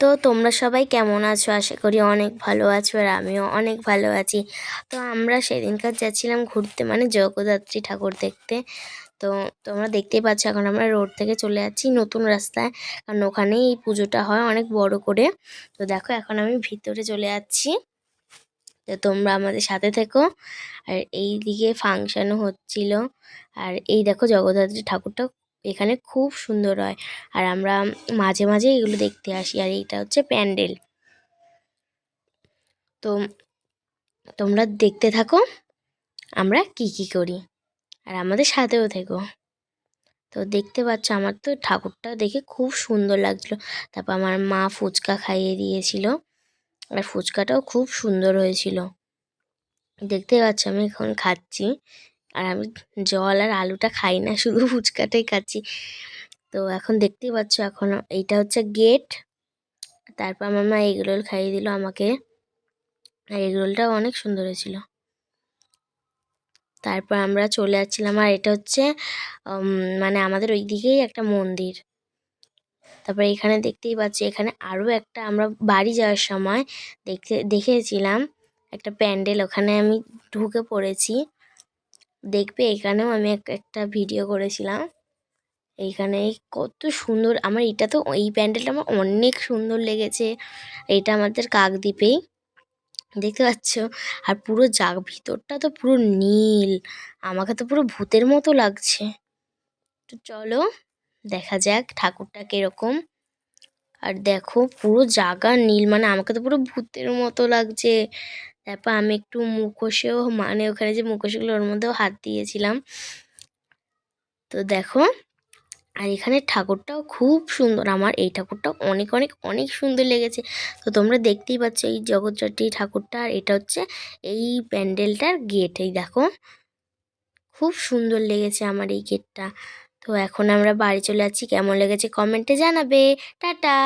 তো তোমরা সবাই কেমন আছো? আশা করি অনেক ভালো আছো আর আমিও অনেক ভালো আছি। তো আমরা সেদিনকার যাচ্ছিলাম ঘুরতে মানে জগদ্ধাত্রী ঠাকুর দেখতে। তো তোমরা দেখতেই পাচ্ছ, এখন আমরা রোড থেকে চলে যাচ্ছি নতুন রাস্তায়। কারণ ওখানেই এই পুজোটা হয় অনেক বড় করে। তো দেখো, এখন আমি ভিতরে চলে যাচ্ছি। তো তোমরা আমাদের সাথে থেকো। আর এই দিকে ফাংশানও হচ্ছিল। আর এই দেখো, জগদ্ধাত্রী ঠাকুরটা এখানে খুব সুন্দর হয়। আর আমরা মাঝে মাঝে এগুলো দেখতে আসি। আর এইটা হচ্ছে প্যান্ডেল। তো তোমরা দেখতে থাকো, আমরা কি কি করি। আর আমাদের সাথেও থেকো। তো দেখতে পাচ্ছ, আমার তো ঠাকুরটা দেখে খুব সুন্দর লাগছিল। তারপর আমার মা ফুচকা খাইয়ে দিয়েছিল। আর ফুচকাটাও খুব সুন্দর হয়েছিল। দেখতে পাচ্ছ, আমি এখন খাচ্ছি। আর আমি জল আর আলুটা খাই না, শুধু ফুচকাটাই খাচ্ছি। তো এখন দেখতেই পাচ্ছ এখন এইটা হচ্ছে গেট তারপর আমার মা এগরোল খাইয়ে দিল আমাকে। আর এগরোলটাও অনেক সুন্দর হয়েছিল। তারপর আমরা চলে যাচ্ছিলাম আর এটা হচ্ছে মানে আমাদের ওই দিকেই একটা মন্দির। তারপরে এখানে দেখতেই পাচ্ছি, এখানে আরও একটা আমরা বাড়ি যাওয়ার সময় দেখতে, দেখেছিলাম। একটা প্যান্ডেল, ওখানে আমি ঢুকে পড়েছি। দেখবে এখানেও আমি এক- একটা ভিডিও করেছিলাম। এইখানে কত সুন্দর, আমার এটা তো, এই প্যান্ডেলটা আমার অনেক সুন্দর লেগেছে। এটা আমাদের কাকদ্বীপেই, দেখতে পাচ্ছ? আর পুরো জাগ, ভিতরটা তো পুরো নীল। আমাকে তো পুরো ভূতের মতো লাগছে। তো চলো, দেখা যাক ঠাকুরটা কীরকম। আর দেখো পুরো জাগা নীল মানে আমাকে তো পুরো ভূতের মতো লাগছে। তারপর আমি একটু মুখোশেও মানে ওখানে যে মুখোশগুলো ওর মধ্যেও হাত দিয়েছিলাম। তো দেখো, আর এখানে ঠাকুরটাও খুব সুন্দর, আমার এই ঠাকুরটাও অনেক অনেক অনেক সুন্দর লেগেছে। তো তোমরা দেখতেই পাচ্ছ এই জগৎজটি ঠাকুরটা, আর এটা হচ্ছে এই প্যান্ডেলটার গেট। এই দেখো, খুব সুন্দর লেগেছে আমার এই গেটটা। তো এখন আমরা বাড়ি চলে যাচ্ছি, কেমন লেগেছে কমেন্টে জানাবে। টাটা!